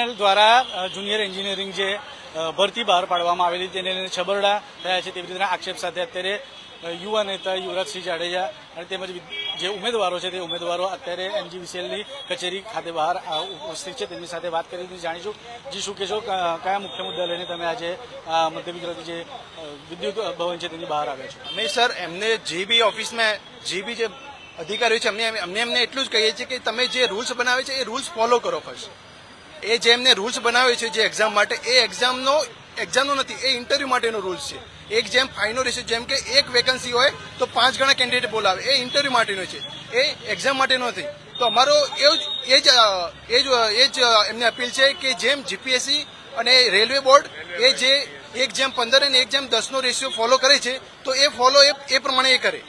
જીયુવીએનએલ દ્વારા junior engineering જે ભરતી બહાર પાડવામાં આવેલી તેને લઈને છબરડા થયા છે. તેવી રીતના આક્ષેપ સાથે અત્યારે યુવા નેતા યુવરાજસિંહ જાડેજા અને તેમજ જે ઉમેદવારો છે, તે ઉમેદવારો અત્યારે એનજીવીસીએલની કચેરી ખાતે બહાર ઉપસ્થિત છે. તેમની સાથે વાત કરીને જાણીશું, જી શું કહેશો કયા મુખ્ય મુદ્દા લઈને તમે આજે મધ્ય ગુજરાતી જે વિદ્યુત ભવન છે, તેની બહાર આવ્યા છો? અમે સર, એમને જે બી ઓફિસમાં, જે બી જે અધિકારીઓ છે, અમને અમને એમને એટલું જ કહીએ છીએ કે તમે જે રૂલ્સ બનાવે છે, એ રૂલ્સ ફોલો કરો ફર્સ્ટ. એ જે એમને રૂલ્સ બનાવે છે જે એક્ઝામ માટે, એ એક્ઝામનો એક્ઝામનો નથી, એ ઇન્ટરવ્યૂ માટેનો રૂલ્સ છે. એક જેમ ફાઇનો રેશિયો જેમ કે એક વેકન્સી હોય તો પાંચ ગણા કેન્ડિડેટ બોલાવે. એ ઇન્ટરવ્યુ માટેનો છે. એ એક્ઝામ માટેનો નથી. તો અમારો એ જ એ જ એ જ એમને અપીલ છે કે જેમ જીપીએસસી અને રેલવે બોર્ડ એ જે એક જેમ પંદર અને એક જેમ દસનો રેશિયો ફોલો કરે છે, તો એ ફોલો એ પ્રમાણે એ કરે.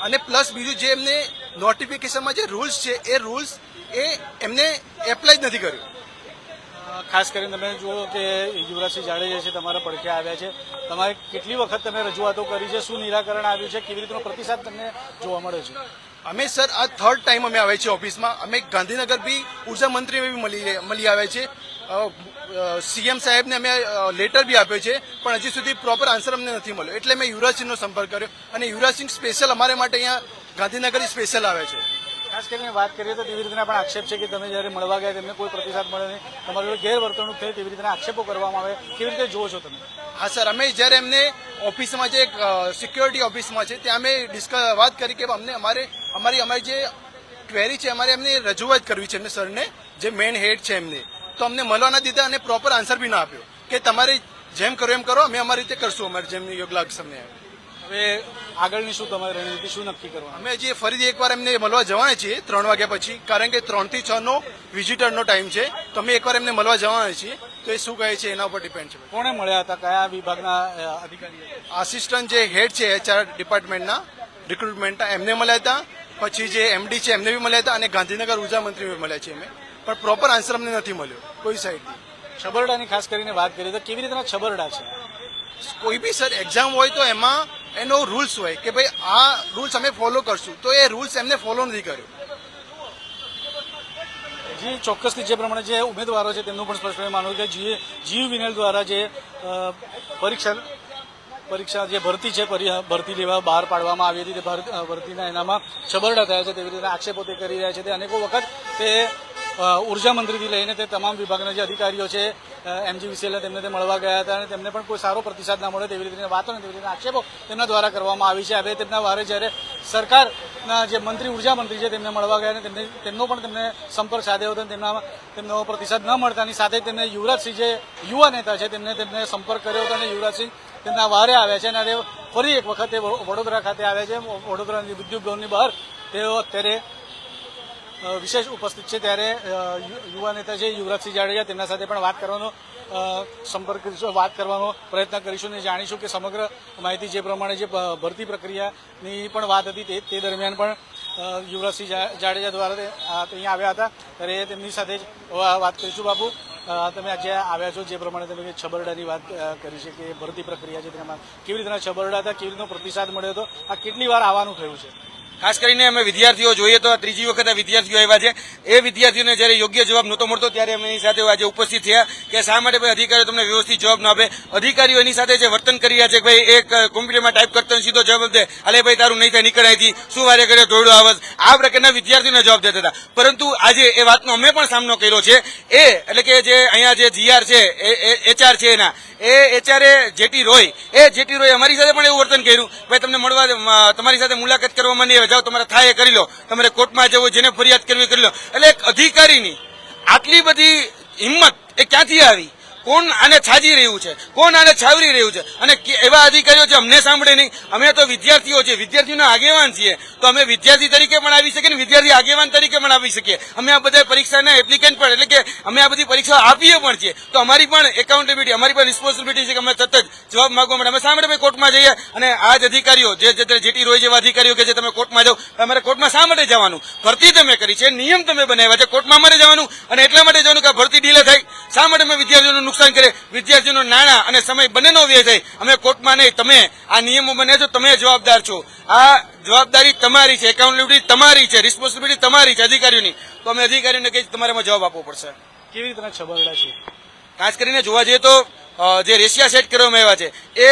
અને પ્લસ બીજું જે એમને નોટિફિકેશનમાં જે રૂલ્સ છે, એ રૂલ્સ એ એમને એપ્લાય જ નથી કર્યું. ખાસ કરીને તમે જુઓ કે યુવરાજસિંહ જાડેજા છે, તમારા પડખે આવ્યા છે. તમારે કેટલી વખત તમે રજૂઆતો કરી છે? શું નિરાકરણ આવ્યું છે? કેવી રીતનો પ્રતિસાદ તમને જોવા મળે છે? અમે સર, આ થર્ડ ટાઈમ અમે આવ્યા છીએ ઓફિસમાં. અમે ગાંધીનગર બી ઊર્જા મંત્રી બી મળી મળી આવ્યા છે. સીએમ સાહેબને અમે લેટર બી આપ્યો છે, પણ હજી સુધી પ્રોપર આન્સર અમને નથી મળ્યો. એટલે મેં યુવરાજસિંહનો સંપર્ક કર્યો. અને યુવરાજસિંહ સ્પેશિયલ અમારે માટે અહીંયા ગાંધીનગર સ્પેશિયલ આવે છે. ખાસ કરીને વાત કરીએ તો તેવી રીતના પણ આક્ષેપ છે કે તમે જ્યારે મળવા ગયા તેમને કોઈ પ્રતિસાદ મળે નહીં, તમારી જોડે ગેરવર્તણૂક થઈ તેવી રીતના આક્ષેપો કરવામાં આવે, કેવી રીતે જુઓ છો તમે? હા, સર, અમે જ્યારે એમને ઓફિસમાં જે સિક્યોરિટી ઓફિસમાં છે, ત્યાં અમે ડિસ્કસ વાત કરી કે અમને અમારે, અમારી અમારી જે ક્વેરી છે, અમારે એમને રજૂઆત કરવી છે એમને, સરને, જે મેઇન હેડ છે એમને. તો અમને મળવા ના દીધા અને પ્રોપર આન્સર બી ના આપ્યો કે તમારે જેમ કરો એમ કરો, અમે અમારી રીતે કરશું અમારે જેમ યોગ લાગશે અમને. હવે આગળની શું તમારી રણનીતિ શું નક્કી કરવા અમે હજી ફરીથી એકવાર એમને મળવા જવાના છીએ ત્રણ વાગ્યા પછી. કારણ કે ત્રણથી છ નો વિઝિટરનો ટાઈમ છે. તો અમે એકવાર એમને મળવા જવાના છીએ તો એ શું કહે છે એના ઉપર ડિપેન્ડ છે કોણે મળ્યા હતા? કયા વિભાગના અધિકારી આસિસ્ટન્ટ જે હેડ છે એચઆર ડિપાર્ટમેન્ટના રિક્રુટમેન્ટના એમને મળ્યા હતા. પછી જે એમડી છે એમને બી મળ્યા હતા અને ગાંધીનગર ઊર્જા મંત્રી મળ્યા છે અમે પણ પ્રોપર આન્સર અમને નથી મળ્યો કોઈ સાઈડથી છબરડાની ખાસ કરીને વાત કરીએ તો કેવી રીતના છબરડા છે? કોઈ બી સર એક્ઝામ હોય તો એમાં એનો રૂલ્સ હોય કે ભાઈ આ રૂલ્સ અમે ફોલો કરશું. તો એ રૂલ્સ એમને ફોલો નથી કર્યો. જે, ચોક્કસથી જે પ્રમાણે જે ઉમેદવારો છે તેમનું પણ સ્પષ્ટપણે માનવું કે જી જીવ વિનેલ દ્વારા જે પરીક્ષા પરીક્ષા જે ભરતી છે ભરતી લેવા બહાર પાડવામાં આવી હતી તે ભર- ભરતીના એનામાં છબરડા થયા છે, તેવી રીતે આક્ષેપો તે કરી રહ્યા છે. તે અનેકો વખત તે ઊર્જા મંત્રીથી લઈને તે તમામ વિભાગના જે અધિકારીઓ છે એમજીવીસીએલ તેમને તે મળવા ગયા હતા અને તેમને પણ કોઈ સારો પ્રતિસાદ ના મળે તેવી રીતે વાતો તેવી રીતે આક્ષેપો તેમના દ્વારા કરવામાં આવી છે. હવે તેમના વારે જ્યારે સરકારના જે મંત્રી, ઊર્જા મંત્રી છે તેમને મળવા ગયા અને તેમને, તેમનો પણ તેમને સંપર્ક સાધ્યો હતો તેમના, તેમનો પ્રતિસાદ ન મળતાની સાથે તેમને યુવરાજસિંહ જે યુવા નેતા છે તેમને તેમને સંપર્ક કર્યો હતો અને યુવરાજસિંહ તેમના વારે આવ્યા છે અને તે ફરી એક વખત વડોદરા ખાતે આવ્યા છે. વડોદરાની વિદ્યુત ભવનની બહાર તેઓ અત્યારે વિશેષ ઉપસ્થિત છે ત્યારે યુવા નેતા છે, યુવરાજસિંહ જાડેજા, તેમના સાથે પણ વાત કરવાનો સંપર્ક કરીશું, વાત કરવાનો પ્રયત્ન કરીશું અને જાણીશું કે સમગ્ર માહિતી જે પ્રમાણે જે ભરતી પ્રક્રિયાની પણ વાત હતી તે તે દરમિયાન પણ યુવરાજસિંહ જાડેજા દ્વારા અહીંયા આવ્યા હતા. ત્યારે તેમની સાથે જ વાત કરીશું, બાપુ. તમે આજે આવ્યા છો, જે પ્રમાણે તમે છબરડાની વાત કરી છે કે ભરતી પ્રક્રિયા છે તેમાં કેવી રીતના છબરડા હતા, કેવી રીતનો પ્રતિસાદ મળ્યો હતો, આ કેટલી વાર આવવાનું થયું છે? ખાસ કરીને અમે વિદ્યાર્થીઓ જોઈએ તો ત્રીજી વખત વિદ્યાર્થીઓ આવ્યા છે. એ વિદ્યાર્થીઓને જ્યારે યોગ્ય જવાબ નહોતો મળતો, ત્યારે અમે એની સાથે આજે ઉપસ્થિત થયા કે શા માટે ભાઈ અધિકારીઓ તમને વ્યવસ્થિત જવાબ ન આપે? અધિકારીઓ એની સાથે જે વર્તન કરી રહ્યા છે ભાઈ એક કોમ્પ્યુટરમાં ટાઈપ કરતો સીધો જવાબ દે અલે ભાઈ તારું નહીં થાય નીકળાયથી શું વારે કર્યો દોડ્યો આવસ? આ પ્રકારના વિદ્યાર્થીઓને જવાબ દેતા હતા. પરંતુ આજે એ વાતનો અમે પણ સામનો કર્યો છે. એ એટલે કે જે અહીંયા જે જીઆર છે એચઆર છે એના. એ એચઆરએ જેટી રોય. એ જેટી રોય અમારી સાથે પણ એવું વર્તન કર્યું. ભાઈ, તમને મળવા તમારી સાથે મુલાકાત કરવામાં નહીં આવે જાઓ, તમારે થાય એ કરી લો. તમારે કોર્ટમાં જવું, જેને ફરિયાદ કરવી, કરી લો. એટલે એક અધિકારીની આટલી બધી હિંમત એ ક્યાંથી આવી? કોણ આને છાજી રહ્યું છે? કોણ આને છાવરી રહ્યું છે? અને એવા અધિકારીઓ છે અમને સાંભળે નહીં, અમે તો વિદ્યાર્થીઓ છીએ, વિદ્યાર્થીઓના આગેવાન છીએ. તો અમે વિદ્યાર્થી તરીકે પણ આવી શકીએ વિદ્યાર્થી આગેવાન તરીકે પણ આવી શકીએ. અમે આ બધા પરીક્ષાના એપ્લિકેન્ટ પણ, એટલે કે અમે આ બધી પરીક્ષાઓ આપીએ પણ છીએ. તો અમારી પણ એકાઉન્ટેબિલિટી અમારી પણ રિસ્પોન્સિબિલિટી છે કે અમે સતત જવાબ માંગવા માટે, અમે ભાઈ કોર્ટમાં જઈએ અને આ જ અધિકારીઓ, જે જે જેટી રોય જેવા અધિકારીઓ કે જે તમે કોર્ટમાં જાઓ અમારે કોર્ટમાં શા માટે જવાનું? ભરતી તમે કરી છે, નિયમ તમે બનાવ્યા છે, કોર્ટમાં અમારે જવાનું અને એટલા માટે જવાનું કે ભરતી ડીલે થાય. શા માટે અમે વિદ્યાર્થીઓનું નુકસાન કરે. વિદ્યાર્થીઓનું નાણાં અને સમય બંનેનો વ્યય થાય. અમે કોર્ટમાં નહીં. તમે આ નિયમો બને છો તમે જવાબદાર છો. આ જવાબદારી તમારી છે એકાઉન્ટેબિલિટી તમારી છે રિસ્પોન્સિબિલિટી તમારી છે અધિકારીઓની. તો અમે અધિકારીઓને કહીએ તમારે જવાબ આપવો પડશે. કેવી રીતના છબરડા છે? ખાસ કરીને જોવા જઈએ તો જે રેશિયા સેટ કરવામાં આવ્યા છે એ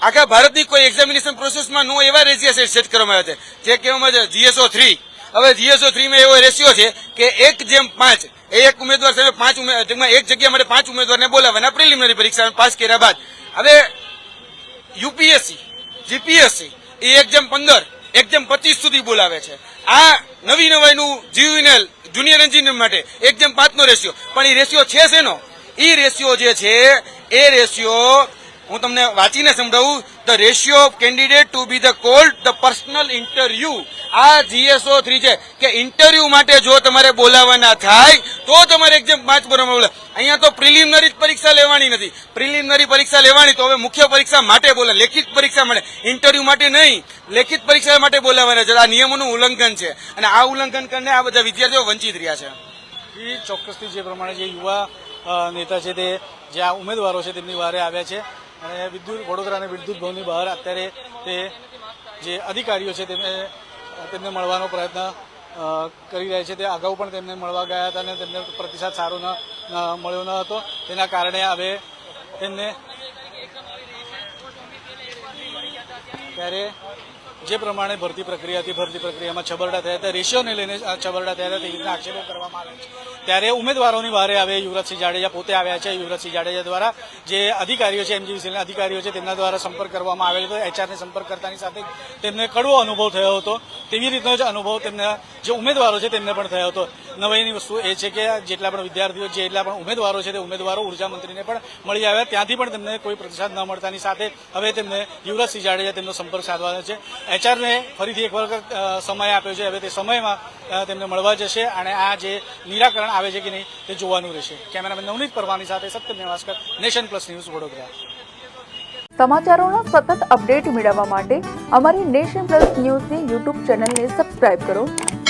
આખા ભારતની કોઈ એક્ઝામિનેશન પ્રોસેસમાં નો એવા રેશિયા સેટ સેટ કરવામાં આવ્યા છે. જે કહેવામાં છે જીએસઓ થ્રી હવે જીએસઓ થ્રીમાં એવો રેશિયો છે કે એક જેમ પાંચ. એ એક ઉમેદવાર સામે પાંચ ઉમેદવાર એક જગ્યા માટે પાંચ ઉમેદવારને બોલાવવાના પ્રિલિમિનરી પરીક્ષા પાસ કર્યા બાદ. હવે યુપીએસસી, જીપીએસસી, એ એક જેમ પંદર એક જેમ પચીસ સુધી બોલાવે છે. આ નવી નવાઈનું જીયુએનએલ જુનિયર એન્જિનિયર માટે એક જેમ પાંચનો રેશિયો પણ એ રેશિયો છે શેનો? એ રેશિયો જે છે, એ રેશિયો હું તમને વાંચીને સમજાવું the ratio of candidate to be the called the personal interview આ જીએસઓ થ્રી છે કે ઇન્ટરવ્યુ માટે જો તમારે બોલાવવાના થાય, તો તમારે એક્ઝામ પાંચ બરોબર બોલે અહીંયા તો પ્રિલિમિનરી પરીક્ષા લેવાની નથી. પ્રિલિમિનરી પરીક્ષા લેવાની તો હવે મુખ્ય પરીક્ષા માટે બોલે લેખિત પરીક્ષા માટે. ઇન્ટરવ્યુ માટે નહીં. લેખિત પરીક્ષા માટે બોલાવવાના છે. આ નિયમોનું ઉલ્લંઘન છે. અને આ ઉલ્લંઘન કરીને આ બધા વિદ્યાર્થીઓ વંચિત રહ્યા છે. ચોક્કસથી જે પ્રમાણે જે યુવા નેતા છે તે, જે આ ઉમેદવારો છે તેમની વારે આવ્યા છે. અને વિદ્યુત વડોદરા અને વિદ્યુત ભવનની બહાર અત્યારે તે જે અધિકારીઓ છે તેમને તેમને મળવાનો પ્રયત્ન કરી રહ્યા છે. તે અગાઉ પણ તેમને મળવા ગયા હતા અને તેમને પ્રતિસાદ સારો ન મળ્યો ન હતો. તેના કારણે હવે તેમને ત્યારે જે પ્રમાણે ભરતી પ્રક્રિયા હતી ભરતી પ્રક્રિયામાં છબરડા થયા હતા, રેશિયોને લઈને છબરડા થયા હતા તે રીતના આક્ષેપો કરવામાં આવે છે. ત્યારે ઉમેદવારોની વારે આવે, યુવરાજસિંહ જાડેજા પોતે આવ્યા છે. યુવરાજસિંહ જાડેજા દ્વારા જે અધિકારીઓ છે એમજીવીસીના અધિકારીઓ છે, તેમના દ્વારા સંપર્ક કરવામાં આવેલો હતો. એચઆરને સંપર્ક કરતાની સાથે તેમને કડવો અનુભવ થયો હતો. તેવી રીતનો જ અનુભવ તેમના જે ઉમેદવારો છે, તેમને પણ થયો હતો. નવાઈની વસ્તુ એ છે કે જેટલા પણ વિદ્યાર્થીઓ જેટલા પણ ઉમેદવારો છે તે ઉમેદવારો ઊર્જા મંત્રીને પણ મળી આવ્યા. ત્યાંથી પણ તેમને કોઈ પ્રતિસાદ ન મળતાની સાથે હવે તેમને યુવરાજસિંહ જાડેજા તેમનો સંપર્ક સાધવાનો છે. એચઆરને ફરીથી એક વખત સમય આપ્યો છે. હવે તે સમયમાં તેમને મળવા જશે અને આ જે નિરાકરણ આવે છે કે નહીં તે જોવાનું રહેશે. કેમેરામેન નવનીત પરવાની સાથે Satya Nevaskar, nation plus news Vadodara. સમાચારોના સતત અપડેટ મેળવવા માટે અમારી નેશન પ્લસ ન્યૂઝની યુટ્યુબ ચેનલને સબસ્ક્રાઇબ કરો.